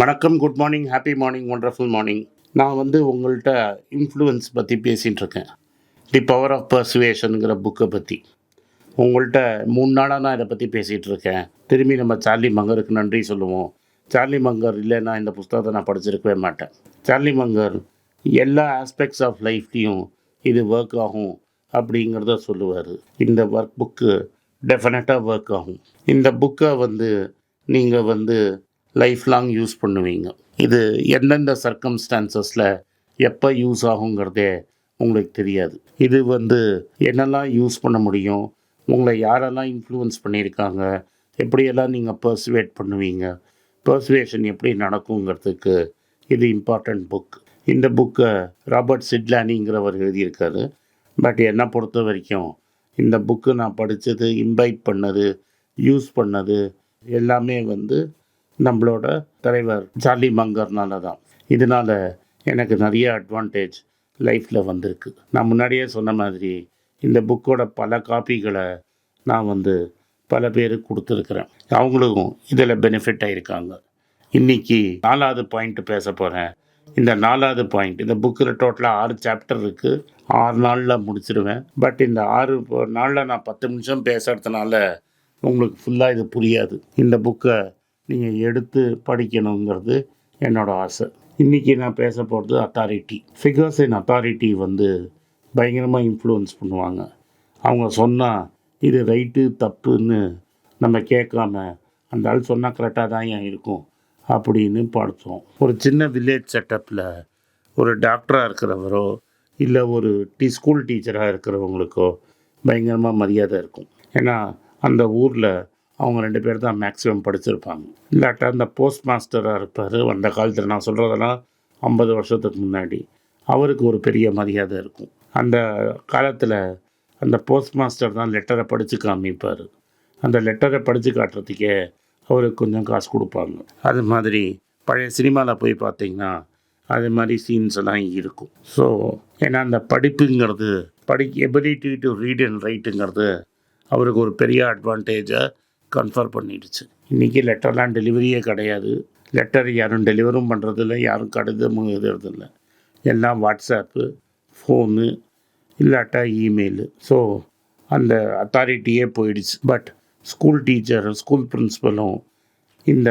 வணக்கம் good morning happy morning wonderful morning நான் வந்து உங்கள்கிட்ட இன்ஃப்ளூயன்ஸ் பற்றி பேசிகிட்டு இருக்கேன். தி பவர் ஆஃப் பர்சுவேஷனுங்கிற புக்கை பற்றி உங்கள்கிட்ட மூணு நாளாக நான் இதை பற்றி பேசிகிட்டு இருக்கேன். திரும்பி நம்ம சார்லி மங்கருக்கு நன்றி சொல்லுவோம். சார்லி மங்கர் இல்லைன்னா இந்த புஸ்தகத்தை நான் படிச்சிருக்கவே மாட்டேன். சார்லி மங்கர் எல்லா ஆஸ்பெக்ட்ஸ் ஆஃப் லைஃப்லேயும் இது ஒர்க் ஆகும் அப்படிங்கிறத சொல்லுவார். இந்த ஒர்க் புக்கு டெஃபினட்டாக ஒர்க் ஆகும். இந்த புக்கை வந்து நீங்கள் வந்து லைஃப் லாங் யூஸ் பண்ணுவீங்க. இது எந்தெந்த சர்க்கம்ஸ்டான்சஸில் எப்போ யூஸ் ஆகுங்கிறதே உங்களுக்கு தெரியாது. இது வந்து என்னெல்லாம் யூஸ் பண்ண முடியும் உங்களை யாரெல்லாம் இன்ஃப்ளூயன்ஸ் பண்ணியிருக்காங்க எப்படியெல்லாம் நீங்கள் பர்சுவேட் பண்ணுவீங்க பர்சுவேஷன் எப்படி நடக்குங்கிறதுக்கு இது இம்பார்ட்டண்ட் புக் இந்த புக்கை ராபர்ட் சிட்லானிங்கிறவர் எழுதியிருக்காரு. பட் என்னை பொறுத்த வரைக்கும் இந்த புக்கு நான் படித்தது இம்பைட் பண்ணது யூஸ் பண்ணது எல்லாமே வந்து நம்மளோட தலைவர் சார்லி மங்கர்னால தான் இதனால் எனக்கு நிறைய அட்வான்டேஜ் லைஃப்பில் வந்திருக்கு. நான் முன்னாடியே சொன்ன மாதிரி இந்த புக்கோட பல காப்பிகளை நான் வந்து பல பேருக்கு கொடுத்துருக்குறேன். அவங்களுக்கும் இதில் பெனிஃபிட் ஆகிருக்காங்க இன்றைக்கி நாலாவது பாயிண்ட் பேச போகிறேன் இந்த நாலாவது பாயிண்ட் இந்த புக்கில் டோட்டலாக ஆறு சாப்டர் இருக்குது ஆறு நாளில் முடிச்சிடுவேன் பட் இந்த ஆறு நாளில் நான் பத்து நிமிஷம் பேசுகிறதுனால உங்களுக்கு ஃபுல்லாக இது புரியாது. இந்த புக்கை நீங்கள் எடுத்து படிக்கணுங்கிறது என்னோட ஆசை. இன்றைக்கி நான் பேச போகிறது அத்தாரிட்டி ஃபிகர்ஸ் இன் அத்தாரிட்டி வந்து பயங்கரமாக இன்ஃப்ளூயன்ஸ் பண்ணுவாங்க. அவங்க சொன்னால் இது ரைட்டு தப்புன்னு நம்ம கேட்காம அந்த ஆள் சொன்னால் கரெக்டாக தான் ஏன் இருக்கும் அப்படின்னு பார்த்தோம் ஒரு சின்ன வில்லேஜ் செட்டப்பில் ஒரு டாக்டராக இருக்கிறவரோ இல்லை ஒரு டி ஸ்கூல் டீச்சராக இருக்கிறவங்களுக்கோ பயங்கரமாக மரியாதை இருக்கும். ஏன்னா அந்த ஊரில் அவங்க ரெண்டு பேர் தான் மேக்ஸிமம் படிச்சிருப்பாங்க. இல்லாட்டா அந்த போஸ்ட் மாஸ்டராக இருப்பார். அந்த காலத்தில் நான் சொல்கிறதெல்லாம் ஐம்பது வருஷத்துக்கு முன்னாடி. அவருக்கு ஒரு பெரிய மரியாதை இருக்கும். அந்த காலத்தில் அந்த போஸ்ட் மாஸ்டர் தான் லெட்டரை படித்து காமிப்பார். அந்த லெட்டரை படித்து காட்டுறதுக்கே அவருக்கு கொஞ்சம் காசு கொடுப்பாங்க. அது மாதிரி பழைய சினிமாவில் போய் பார்த்தீங்கன்னா அது மாதிரி சீன்ஸ் எல்லாம் இருக்கும். ஸோ ஏன்னா அந்த படிப்புங்கிறது படி எபிலிட்டி டு ரீட் அண்ட் ரைட்டுங்கிறது அவருக்கு ஒரு பெரிய அட்வான்டேஜை கன்ஃபார்ம் பண்ணிடுச்சு. இன்றைக்கி லெட்டர்லாம் டெலிவரியே கிடையாது. லெட்டர் யாரும் டெலிவரும் பண்ணுறதில்ல யாரும் கடிதமும் எழுதுறதில்ல. எல்லாம் வாட்ஸ்அப்பு ஃபோனு இல்லாட்டா இமெயிலு ஸோ அந்த அத்தாரிட்டியே போயிடுச்சு. பட் ஸ்கூல் டீச்சரும் ஸ்கூல் பிரின்ஸிபலும் இந்த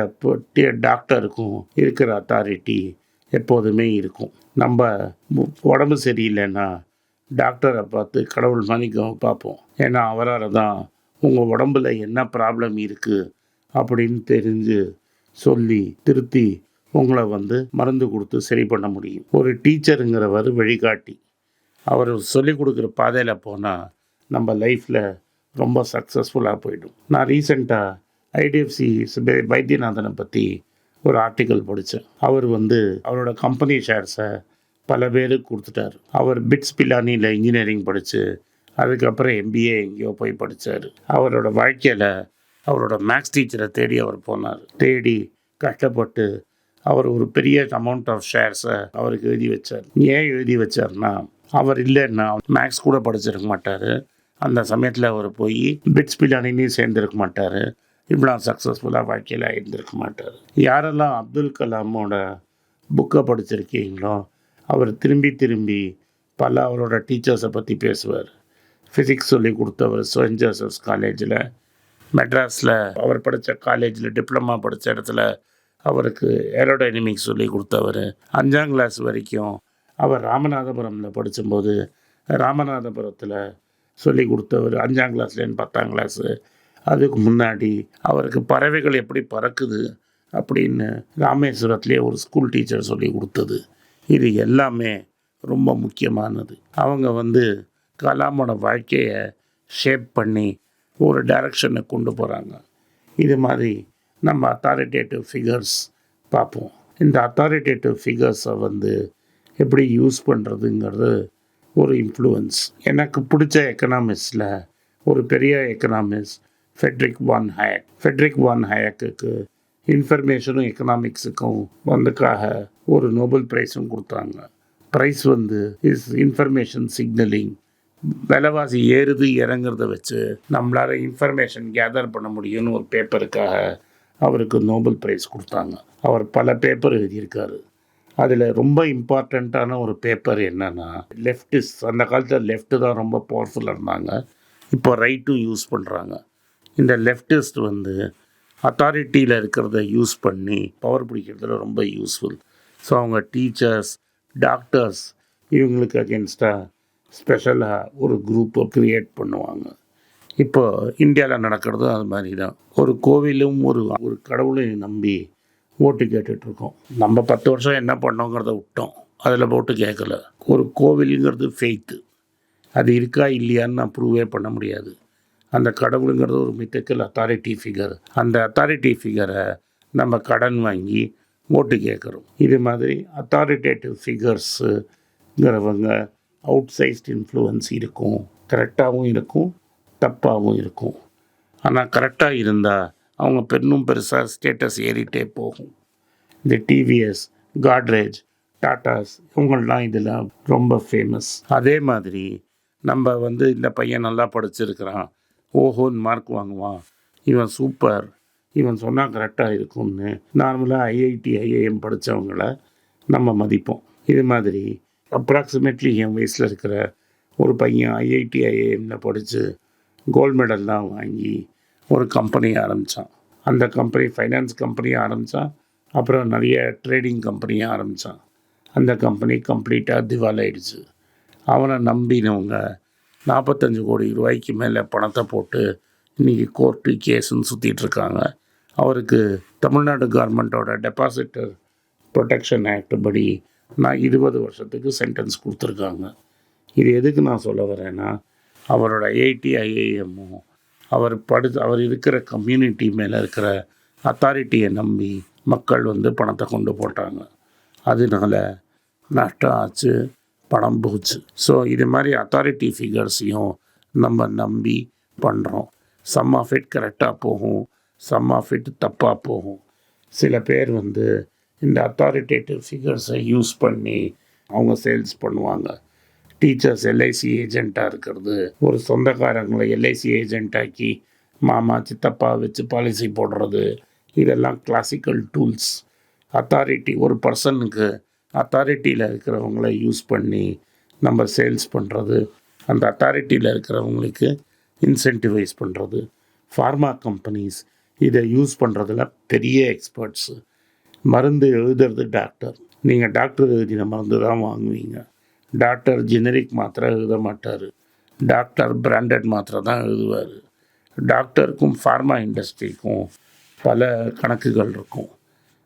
டாக்டருக்கும் இருக்கிற அத்தாரிட்டி எப்போதுமே இருக்கும். நம்ம உடம்பு சரியில்லைன்னா டாக்டரை பார்த்து கடவுள் மாதிரி பார்ப்போம். ஏன்னா அவரால் தான் உங்கள் உடம்பில் என்ன ப்ராப்ளம் இருக்குது அப்படின்னு தெரிஞ்சு சொல்லி திருத்தி உங்களை வந்து மருந்து கொடுத்து சரி பண்ண முடியும். ஒரு டீச்சருங்கிறவர் வழிகாட்டி. அவர் சொல்லிக் கொடுக்குற பாதையில் போனால் நம்ம லைஃப்பில் ரொம்ப சக்ஸஸ்ஃபுல்லாக போயிடும். நான் ரீசெண்டாக ஐடிஎஃப்சி வைத்தியநாதனை பற்றி ஒரு ஆர்டிக்கல் படித்தேன் அவர் வந்து அவரோட கம்பெனி ஷேர்ஸை பல பேருக்கு கொடுத்துட்டார். அவர் பிட்ஸ் பிலானியில் இன்ஜினியரிங் படித்து அதுக்கப்புறம் எம்பிஏ எங்கேயோ போய் படித்தார் அவரோட வாழ்க்கையில் அவரோட மேக்ஸ் டீச்சரை தேடி அவர் போனார். தேடி கஷ்டப்பட்டு அவர் ஒரு பெரிய அமௌண்ட் ஆஃப் ஷேர்ஸை அவருக்கு எழுதி வச்சார். ஏன் எழுதி வச்சார்னா அவர் இல்லைன்னா மேக்ஸ் கூட படிச்சிருக்க மாட்டார். அந்த சமயத்தில் அவர் போய் பிட்ஸ் பிலானிலையும் சேர்ந்துருக்க மாட்டார். இவ்வளோ சக்ஸஸ்ஃபுல்லாக வாழ்க்கையில் இருந்திருக்க மாட்டார். யாரெல்லாம் அப்துல் கலாமோட புக்கை படிச்சிருக்கீங்களோ அவர் திரும்பி திரும்பி பல அவரோட டீச்சர்ஸை பற்றி பேசுவார். ஃபிசிக்ஸ் சொல்லி கொடுத்தவர் செயின்ட் ஜோசப்ஸ் காலேஜில் மெட்ராஸில் அவர் படித்த காலேஜில் டிப்ளமா படித்த இடத்துல அவருக்கு ஏரோடைனமிக்ஸ் சொல்லி கொடுத்தவர். அஞ்சாம் கிளாஸ் வரைக்கும் அவர் ராமநாதபுரமில் படிக்கும்போது ராமநாதபுரத்தில் சொல்லி கொடுத்தவர் அஞ்சாம் கிளாஸ்லேருந்து பத்தாம் கிளாஸு அதுக்கு முன்னாடி அவருக்கு பறவைகள் எப்படி பறக்குது அப்படின்னு ராமேஸ்வரத்துலேயே ஒரு ஸ்கூல் டீச்சர் சொல்லி கொடுத்தது. இது எல்லாமே ரொம்ப முக்கியமானது. அவங்க வந்து கலாமோட வாழ்க்கையை ஷேப் பண்ணி ஒரு டைரக்ஷனை கொண்டு போகிறாங்க இது மாதிரி நம்ம அத்தாரிட்டேட்டிவ் ஃபிகர்ஸ் பார்ப்போம். இந்த அத்தாரிட்டேட்டிவ் ஃபிகர்ஸை வந்து எப்படி யூஸ் பண்ணுறதுங்கிறது ஒரு இன்ஃப்ளூயன்ஸ் எனக்கு பிடிச்ச எக்கனாமிக்ஸில் ஒரு பெரிய economics Friedrich von Hayek Friedrich von ஹயக்குக்கு இன்ஃபர்மேஷனும் எக்கனாமிக்ஸுக்கும் வந்துக்காக ஒரு நோபல் ப்ரைஸும் கொடுத்தாங்க. ப்ரைஸ் வந்து இஸ் இன்ஃபர்மேஷன் சிக்னலிங் விலைவாசி ஏறுது இறங்குறத வச்சு நம்மளால் இன்ஃபர்மேஷன் கேதர் பண்ண முடியும்னு ஒரு பேப்பருக்காக அவருக்கு நோபல் பிரைஸ் கொடுத்தாங்க. அவர் பல பேப்பர் எழுதியிருக்காரு. அதில் ரொம்ப இம்பார்ட்டண்ட்டான ஒரு பேப்பர் என்னென்னா லெஃப்டிஸ் அந்த காலத்தில் லெஃப்ட்டு தான் ரொம்ப பவர்ஃபுல்லாக இருந்தாங்க. இப்போ ரைட்டும் யூஸ் பண்ணுறாங்க இந்த லெஃப்டிஸ்ட் வந்து அத்தாரிட்டியில் இருக்கிறத யூஸ் பண்ணி பவர் பிடிக்கிறதுல ரொம்ப யூஸ்ஃபுல் ஸோ அவங்க டீச்சர்ஸ் டாக்டர்ஸ் இவங்களுக்கு அகேன்ஸ்டாக ஸ்பெஷலாக ஒரு குரூப்பை க்ரியேட் பண்ணுவாங்க. இப்போ இந்தியாவில் நடக்கிறதும் அது மாதிரி தான் ஒரு கோவிலும் ஒரு ஒரு கடவுளையும் நம்பி ஓட்டு கேட்டுட்ருக்கோம். நம்ம பத்து வருஷம் என்ன பண்ணோங்கிறத விட்டோம். அதில் போட்டு கேட்கல ஒரு கோவிலுங்கிறது ஃபெய்த்து அது இருக்கா இல்லையான்னு நான் ப்ரூவே பண்ண முடியாது. அந்த கடவுளுங்கிறது ஒரு மித்தக்கல் அத்தாரிட்டி ஃபிகர் அந்த அத்தாரிட்டி ஃபிகரை நம்ம கடன் வாங்கி ஓட்டு கேட்குறோம் இது மாதிரி அத்தாரிட்டேட்டிவ் ஃபிகர்ஸுங்கிறவங்க அவுட் சைஸ்ட் இன்ஃப்ளூயன்ஸ் இருக்கும். கரெக்டாகவும் இருக்கும். தப்பாகவும் இருக்கும். ஆனால் கரெக்டாக இருந்தால் அவங்க பெண்ணும் பெருசாக ஸ்டேட்டஸ் ஏறிட்டே போகும். இந்த டிவிஎஸ் காட்ரேஜ் டாட்டாஸ் இவங்கள்லாம் இதில் ரொம்ப ஃபேமஸ் அதே மாதிரி நம்ம வந்து இந்த பையன் நல்லா படிச்சிருக்கிறான். ஓஹோன்னு மார்க் வாங்குவான். இவன் சூப்பர் இவன் சொன்னால் கரெக்டாக இருக்கும்னு. நார்மலாக ஐஐடி ஐஏஎம் படித்தவங்கள நம்ம மதிப்போம். இது மாதிரி அப்ராக்சிமேட்லி என் வயசில் இருக்கிற ஒரு பையன் ஐஐடி ஐஏஎம்மில் படித்து கோல்டு மெடல்லாம் வாங்கி ஒரு கம்பெனி ஆரம்பித்தான் அந்த கம்பெனி ஃபைனான்ஸ் கம்பெனியும் ஆரம்பித்தான் அப்புறம் நிறைய ட்ரேடிங் கம்பெனியும் ஆரம்பித்தான் அந்த கம்பெனி கம்ப்ளீட்டாக திவாலாயிடுச்சு. அவனை நம்பினவங்க நாற்பத்தஞ்சு கோடி ரூபாய்க்கு மேலே பணத்தை போட்டு இன்றைக்கி கோர்ட்டு கேஸுன்னு சுற்றிட்டுருக்காங்க அவருக்கு தமிழ்நாடு கவர்மெண்ட்டோட டெபாசிட்டர் ப்ரொடெக்ஷன் ஆக்ட் படி நான் இருபது வருஷத்துக்கு சென்டென்ஸ் கொடுத்துருக்காங்க. இது எதுக்கு நான் சொல்ல வரேன்னா அவரோட ஐஐடி ஐஏஎம்மும் அவர் படு அவர் இருக்கிற கம்யூனிட்டி மேலே இருக்கிற அத்தாரிட்டியை நம்பி மக்கள் வந்து பணத்தை கொண்டு போட்டாங்க. அதனால நஷ்டம் ஆச்சு பணம் போச்சு. ஸோ இது மாதிரி அத்தாரிட்டி ஃபிகர்ஸையும் நம்ம நம்பி பண்ணுறோம் சம் ஆஃப் இட் கரெக்டாக போகும் சம் ஆஃப் இட் தப்பாக போகும். சில பேர் வந்து இந்த அத்தாரிட்டேட்டிவ் ஃபிகர்ஸை யூஸ் பண்ணி அவங்க சேல்ஸ் பண்ணுவாங்க. டீச்சர்ஸ் எல்ஐசி ஏஜெண்ட்டாக இருக்கிறது. ஒரு சொந்தக்காரங்களை எல்ஐசி ஏஜென்ட்டாக்கி மாமா சித்தப்பா வச்சு பாலிசி போடுறது. இதெல்லாம் கிளாசிக்கல் டூல்ஸ் அத்தாரிட்டி ஒரு பர்சனுக்கு அத்தாரிட்டியில் இருக்கிறவங்கள யூஸ் பண்ணி நம்ம சேல்ஸ் பண்ணுறது அந்த அத்தாரிட்டியில் இருக்கிறவங்களுக்கு இன்சென்டிவைஸ் பண்ணுறது ஃபார்மா கம்பெனிஸ் இதை யூஸ் பண்ணுறதுல பெரிய எக்ஸ்பர்ட்ஸு மருந்து எழுதுறது டாக்டர் நீங்கள் டாக்டர் எழுதின மருந்து தான் வாங்குவீங்க. டாக்டர் ஜெனரிக் மாத்திரை எழுத மாட்டார். டாக்டர் பிராண்டட் மாத்திரை தான் எழுதுவார். டாக்டருக்கும் ஃபார்மா இண்டஸ்ட்ரிக்கும் பல கணக்குகள் இருக்கும்.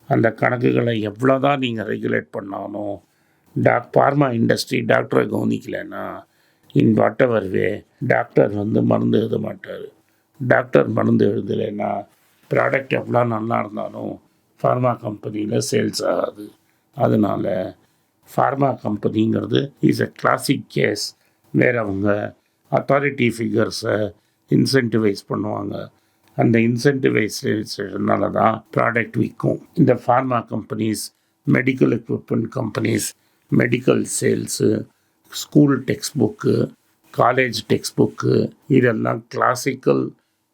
அந்த கணக்குகளை எவ்வளோ தான் நீங்கள் ரெகுலேட் பண்ணாலும் டாக் ஃபார்மா இண்டஸ்ட்ரி டாக்டரை கவனிக்கலைன்னா in what ever way doctor வந்து மருந்து எழுத மாட்டார். டாக்டர் மருந்து எழுதலைன்னா ப்ராடக்ட் எவ்வளோ நல்லா இருந்தாலும் ஃபார்மா கம்பெனியில் சேல்ஸ் ஆகாது. அதனால் ஃபார்மா கம்பெனிங்கிறது இஸ் எ கிளாசிக் கேஸ் வேறு அவங்க அத்தாரிட்டி ஃபிகர்ஸை இன்சென்டிவைஸ் பண்ணுவாங்க. அந்த இன்சென்டிவைசேஷனால தான் ப்ராடக்ட் விற்கும் இந்த pharma companies medical equipment companies medical sales school textbook college textbook இதெல்லாம் கிளாசிக்கல்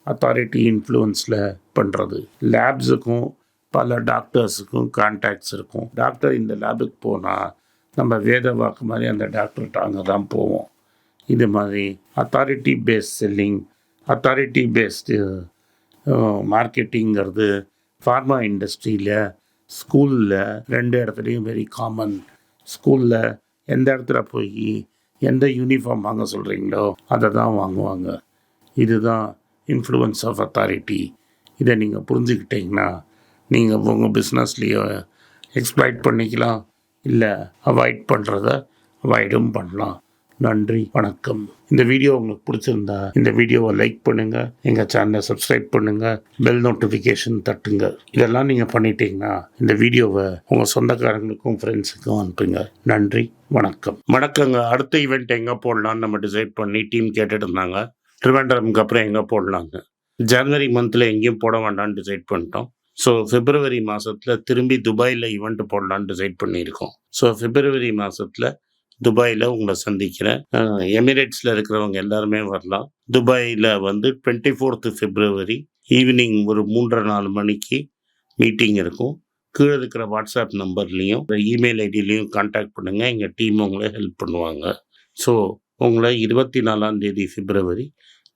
அத்தாரிட்டி இன்ஃப்ளூயன்ஸில் பண்ணுறது லேப்ஸுக்கும் பல டாக்டர்ஸுக்கும் கான்டாக்ட்ஸ் இருக்கும். டாக்டர் இந்த லேபுக்கு போனால் நம்ம வேத வாக்கு மாதிரி அந்த டாக்டர்கிட்ட அங்கே தான் போவோம். இது மாதிரி authority based selling authority based மார்க்கெட்டிங்கிறது pharma இண்டஸ்ட்ரியில் ஸ்கூலில் ரெண்டு இடத்துலையும் வெரி காமன் ஸ்கூலில் எந்த இடத்துல போய் எந்த யூனிஃபார்ம் வாங்க சொல்கிறீங்களோ அதை தான் வாங்குவாங்க. இதுதான் இன்ஃப்ளூயன்ஸ் ஆஃப் அத்தாரிட்டி இதை நீங்கள் புரிஞ்சுக்கிட்டிங்கன்னா நீங்கள் உங்கள் பிஸ்னஸ்லேயோ எக்ஸ்ப்ளாய்ட் பண்ணிக்கலாம். இல்லை அவாய்ட் பண்ணுறத அவாய்டும் பண்ணலாம். நன்றி வணக்கம். இந்த வீடியோ உங்களுக்கு பிடிச்சிருந்தா இந்த வீடியோவை லைக் பண்ணுங்கள் எங்கள் சேனலை சப்ஸ்கிரைப் பண்ணுங்கள் பெல் நோட்டிஃபிகேஷன் தட்டுங்க. இதெல்லாம் நீங்கள் பண்ணிட்டீங்கன்னா இந்த வீடியோவை உங்கள் சொந்தக்காரங்களுக்கும் ஃப்ரெண்ட்ஸுக்கும் அனுப்புங்க. நன்றி வணக்கம். வணக்கங்க. அடுத்த ஈவெண்ட் எங்கே போடலான்னு நம்ம டிசைட் பண்ணி டீம் கேட்டுட்டு இருந்தாங்க. ட்ரிவாண்டரம்க்கு அப்புறம் எங்கே போடலாங்க ஜனவரி மந்தில் எங்கேயும் போட வேண்டாம்னு டிசைட் பண்ணிட்டோம். ஸோ பிப்ரவரி மாதத்தில் திரும்பி துபாயில் ஈவெண்ட் போடலான்னு டிசைட் பண்ணியிருக்கோம். ஸோ பிப்ரவரி மாதத்தில் துபாயில் உங்களை சந்திக்கிறேன். எமிரேட்ஸில் இருக்கிறவங்க எல்லாருமே வரலாம். துபாயில் வந்து டுவெண்ட்டி ஃபோர்த்து பிப்ரவரி ஈவினிங் ஒரு மூன்றரை நாலு மணிக்கு மீட்டிங் இருக்கும். கீழே இருக்கிற வாட்ஸ்அப் நம்பர்லேயும் இமெயில் ஐடியிலையும் காண்டாக்ட் பண்ணுங்கள் எங்கள் டீம் உங்களை ஹெல்ப் பண்ணுவாங்க. ஸோ உங்களை இருபத்தி நாலாம் தேதி பிப்ரவரி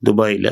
துபாயில்